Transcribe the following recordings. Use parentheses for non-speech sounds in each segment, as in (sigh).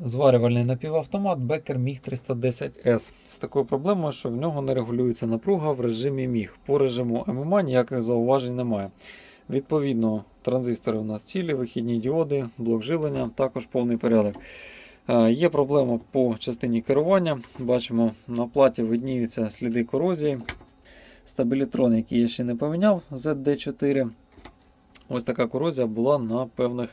Зварювальний напівавтомат Becker MiG 310S з такою проблемою, що в нього не регулюється напруга в режимі міг. По режиму ММА ніяких зауважень немає. Відповідно, транзистори у нас цілі, вихідні діоди, блок живлення, також повний порядок. Е, Є проблема по частині керування. Бачимо, на платі видніються сліди корозії. Стабілітрон, який я ще не поміняв, ZD4. Ось така корозія була на певних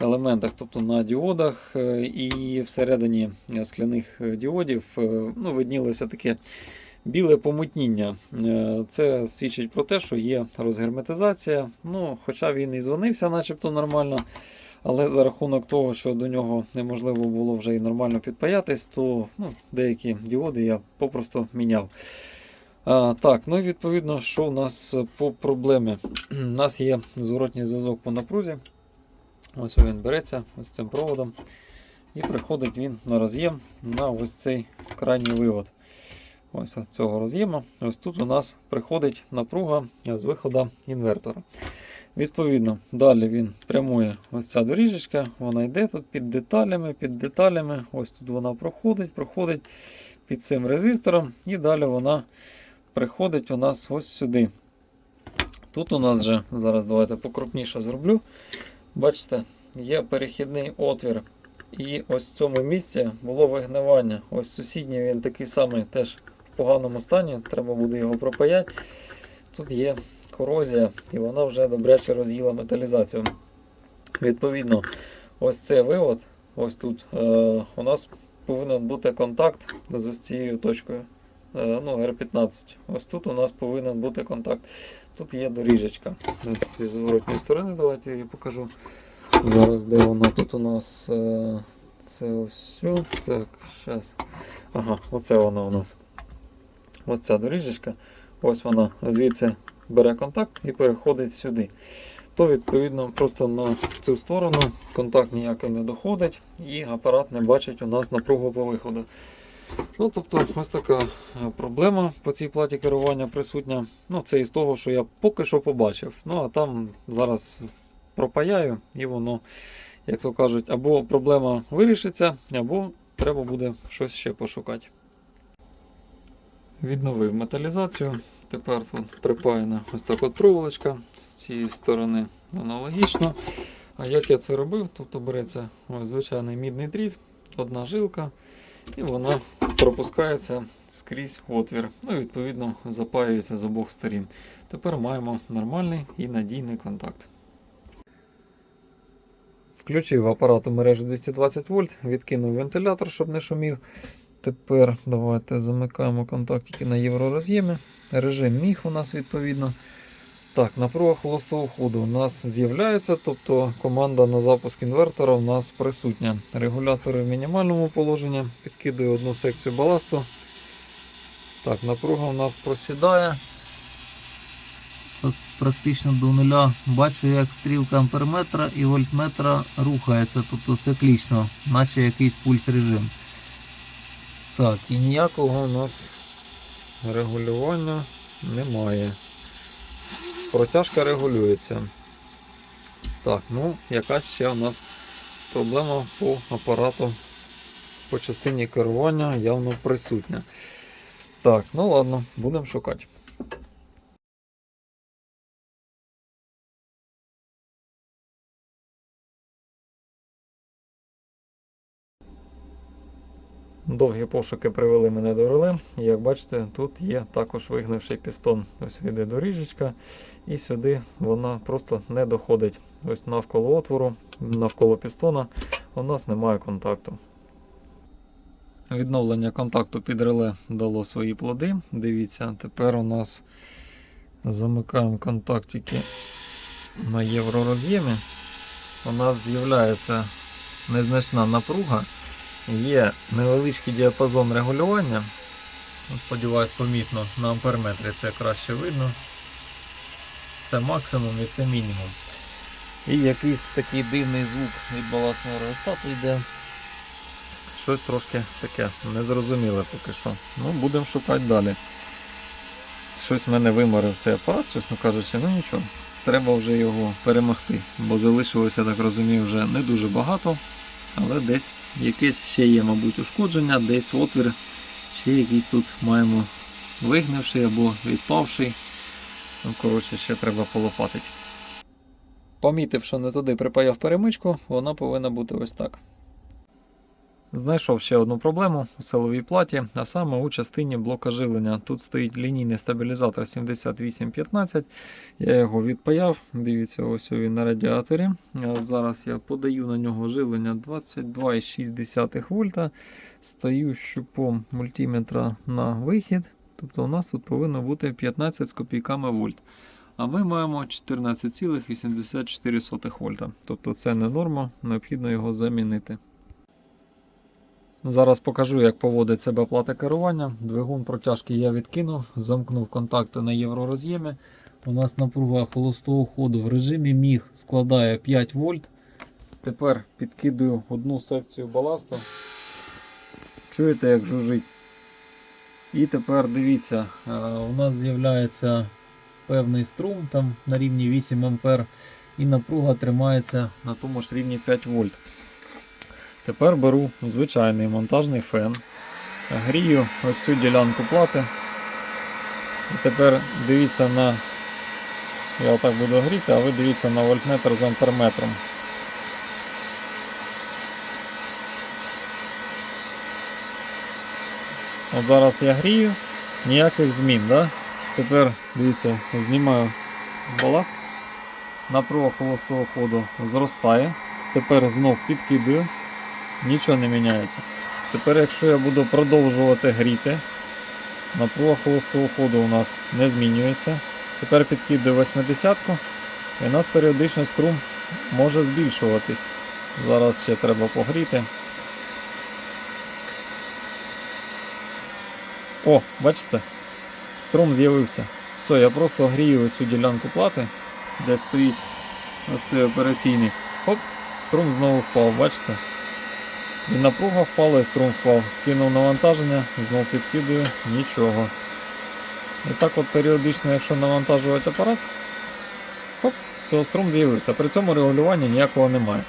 елементах, тобто на діодах е, і всередині скляних діодів е, ну, виднілося таке біле помутніння. Е, Це свідчить про те, що є розгерметизація. Ну, хоча він і дзвонився, начебто нормально. Але за рахунок того, що до нього неможливо було вже і нормально підпаятись, то ну, деякі діоди я попросту міняв. А, так, ну і відповідно, що у нас по проблемі? (clears throat) У нас є зворотній зв'язок по напрузі. Ось він береться ось цим проводом. І приходить він на роз'єм на ось цей крайній вивод. Ось цього роз'єму. Ось тут у нас приходить напруга з виходу інвертора. Відповідно, далі він прямує ось ця доріжечка, вона йде тут під деталями, під деталями. Ось тут вона проходить, проходить під цим резистором, і далі вона приходить у нас ось сюди. Тут у нас вже, зараз давайте покрупніше зроблю. Бачите, є перехідний отвір. І ось в цьому місці було вигнивання. Ось сусідній він такий самий теж в поганому стані, треба буде його пропаяти. Тут є корозія, і вона вже добряче роз'їла металізацію. Відповідно, ось цей вивод, ось тут е, у нас повинен бути контакт з ось цією точкою. Е, ну, R15. Ось тут у нас повинен бути контакт. Тут є доріжечка. Зі зворотньої сторони, давайте я покажу. Зараз де вона тут у нас. Е, це ось. Так, зараз. Ага, оце вона у нас. Ось ця доріжечка. Ось вона звідси бере контакт і переходить сюди. То, відповідно, просто на цю сторону контакт ніякий не доходить і апарат не бачить у нас напругу по виходу. Ну, тобто, ось така е, проблема по цій платі керування присутня. Ну, це із того, що я поки що побачив. Ну, а там зараз пропаяю, і воно, як то кажуть, або проблема вирішиться, або треба буде щось ще пошукати. Відновив металізацію. Тепер тут припаяна ось так от проволочка з цієї сторони аналогічно. А як я це робив? Тобто береться звичайний мідний дріт, одна жилка, і вона пропускається скрізь отвір. Ну і відповідно запаюється з обох сторін. Тепер маємо нормальний і надійний контакт. Включив апарат у мережу 220 вольт, відкинув вентилятор, щоб не шумів. Тепер давайте замикаємо контактики на євророз'ємі. Режим міг у нас відповідно. Так, напруга холостого ходу у нас з'являється, тобто команда на запуск інвертора у нас присутня. Регулятори в мінімальному положенні. Підкидаю одну секцію баласту. Так, напруга у нас просідає. От практично до нуля бачу, як стрілка амперметра і вольтметра рухається, тобто циклічно, наче якийсь пульс режим. Так, і ніякого у нас регулювання немає. Протяжка регулюється. Так, ну, якась ще у нас проблема по апарату по частині керування явно присутня. Так, ну ладно, будемо шукати. Довгі пошуки привели мене до реле. І як бачите, тут є також вигнивший пістон. Ось іде доріжечка, і сюди вона просто не доходить. Ось навколо отвору, навколо пістона у нас немає контакту. Відновлення контакту під реле дало свої плоди. Дивіться, тепер у нас замикаємо контактики на євророз'ємі. У нас з'являється незначна напруга. Є невеличкий діапазон регулювання. Ну, Сподіваюсь, помітно на амперметрі це краще видно. Це максимум і це мінімум. І якийсь такий дивний звук від баласного реостату йде. Щось трошки таке незрозуміле поки що. Ну, будемо шукати далі. Щось в мене виморив цей апарат, чесно кажучи, ну нічого. Треба вже його перемогти, бо залишилося, так розумію, вже не дуже багато. Але десь якесь ще є, мабуть, ушкодження, десь отвір, ще якийсь тут маємо вигнивший або відпавший. Ну, коротше, ще треба полопатити. Помітив, що не туди припаяв перемичку, вона повинна бути ось так. Знайшов ще одну проблему у силовій платі, а саме у частині блока живлення. Тут стоїть лінійний стабілізатор 7815. Я його відпаяв. Дивіться, ось він на радіаторі. Зараз я подаю на нього живлення 22,6 вольта. Стаю щупом мультиметра на вихід. Тобто у нас тут повинно бути 15 з копійками вольт. А ми маємо 14,84 вольта. Тобто це не норма, необхідно його замінити. Зараз покажу, як поводить себе плата керування. Двигун протяжки я відкинув, замкнув контакти на євророз'ємі. У нас напруга холостого ходу в режимі міг складає 5 вольт. Тепер підкидую одну секцію баласту. Чуєте, як жужить? І тепер дивіться, е, у нас з'являється певний струм там на рівні 8 А, і напруга тримається на тому ж рівні 5 вольт. Тепер беру звичайний монтажний фен, грію ось цю ділянку плати. І тепер дивіться на. Я отак буду гріти, а ви дивіться на вольтметр з амперметром. От зараз я грію, ніяких змін. Да? Тепер дивіться, знімаю баласт. Напруга холостого ходу зростає. Тепер знов підкидаю нічого не міняється. Тепер, якщо я буду продовжувати гріти, напруга холостого ходу у нас не змінюється. Тепер підкидаю 80 і у нас періодично струм може збільшуватись. Зараз ще треба погріти. О, бачите? Струм з'явився. Все, я просто грію цю ділянку плати, де стоїть ось цей операційний. Хоп, струм знову впав, бачите? І напруга впала, і струм впав. Скинув навантаження, знову підкидую, нічого. І так от періодично, якщо навантажувати апарат, хоп, все, струм з'явився. При цьому регулювання ніякого немає.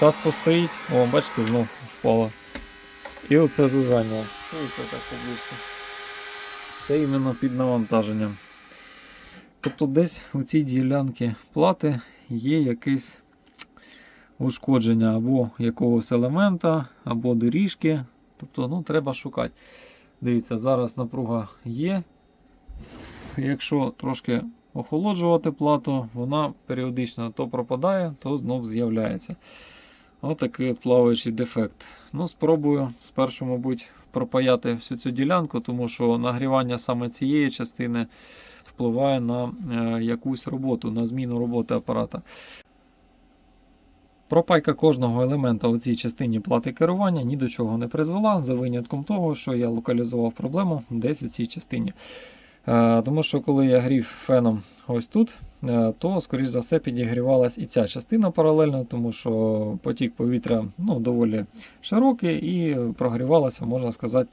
Час постоїть, о, бачите, знов впало. І оце жужжання. Чуєте так поближче. Це іменно під навантаженням. Тобто десь у цій ділянці плати є якийсь ушкодження або якогось елемента, або доріжки. Тобто ну, треба шукати. Дивіться, зараз напруга є. Якщо трошки охолоджувати плату, вона періодично то пропадає, то знов з'являється. Отакий от плаваючий дефект. Ну, Спробую спершу, мабуть, пропаяти всю цю ділянку, тому що нагрівання саме цієї частини впливає на е, якусь роботу, на зміну роботи апарата. Пропайка кожного елемента у цій частині плати керування ні до чого не призвела, за винятком того, що я локалізував проблему десь у цій частині. Е, Тому що коли я грів феном ось тут, е, то, скоріш за все, підігрівалась і ця частина паралельно, тому що потік повітря ну, доволі широкий і прогрівалася, можна сказати,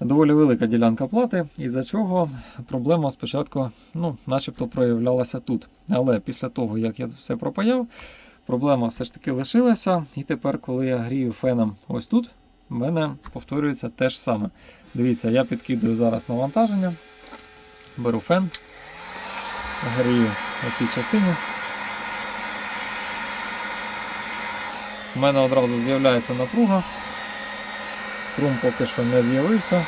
доволі велика ділянка плати, із-за чого проблема спочатку ну, начебто проявлялася тут. Але після того, як я все пропаяв, проблема все ж таки лишилася. І тепер, коли я грію феном ось тут, в мене повторюється те ж саме. Дивіться, я підкидую зараз навантаження, беру фен, грію у цій частині. У мене одразу з'являється напруга. Струм поки що не з'явився.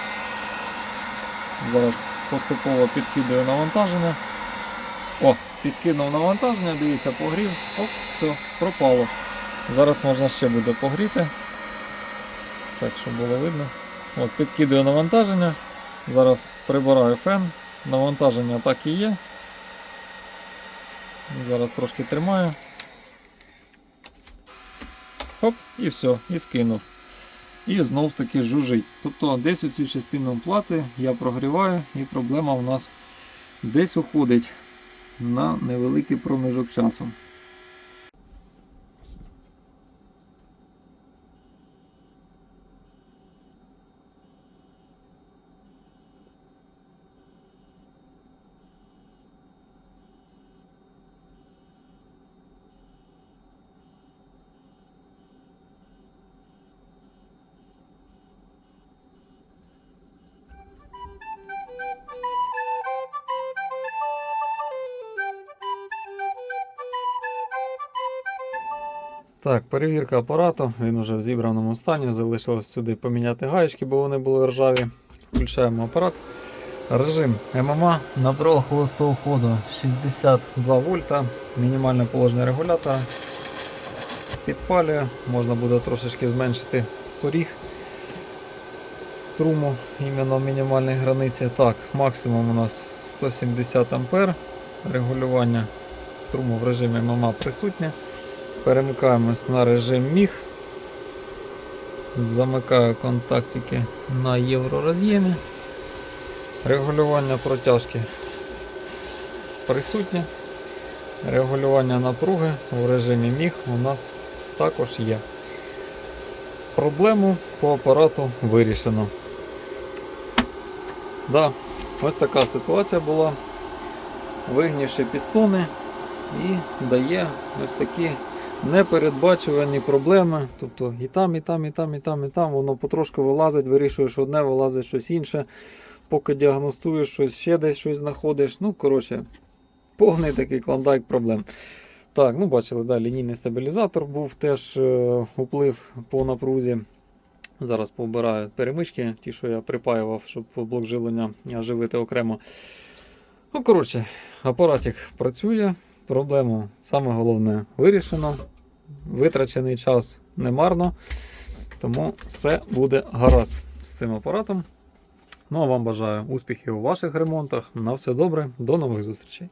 Зараз поступово підкидаю навантаження. О, підкинув навантаження, дивіться, погрів, оп, все, пропало. Зараз можна ще буде погріти. Так, щоб було видно. От, підкидаю навантаження. Зараз прибираю фен. Навантаження так і є. Зараз трошки тримаю. Хоп, і все, і скинув. І знов таки жужить. Тобто десь цю частину плати я прогріваю і проблема у нас десь уходить на невеликий проміжок часу. Так, перевірка апарату. Він уже в зібраному стані. Залишилось сюди поміняти гаєчки, бо вони були ржаві. Включаємо апарат. Режим ММА. Напруга холостого ходу 62 вольта. Мінімальне положення регулятора. Підпалює. Можна буде трошечки зменшити поріг струму іменно в мінімальній границі. Так, максимум у нас 170 ампер. Регулювання струму в режимі ММА присутнє. Перемикаємось на режим міг. Замикаю контактики на євророз'ємі. Регулювання протяжки присутнє. Регулювання напруги в режимі міг у нас також є. Проблему по апарату вирішено. Да, ось така ситуація була. Вигнівши пістони і дає ось такі непередбачувані проблеми. Тобто і там, і там, і там, і там, і там. Воно потрошку вилазить, вирішуєш одне, вилазить щось інше. Поки діагностуєш щось, ще десь щось знаходиш. Ну, коротше, повний такий клондайк проблем. Так, ну бачили, да, лінійний стабілізатор був теж е, уплив по напрузі. Зараз побираю перемички, ті, що я припаював, щоб блок жилення живити окремо. Ну, коротше, апаратик працює, проблему саме головне вирішено. Витрачений час немарно, тому все буде гаразд з цим апаратом. Ну а вам бажаю успіхів у ваших ремонтах. На все добре, до нових зустрічей.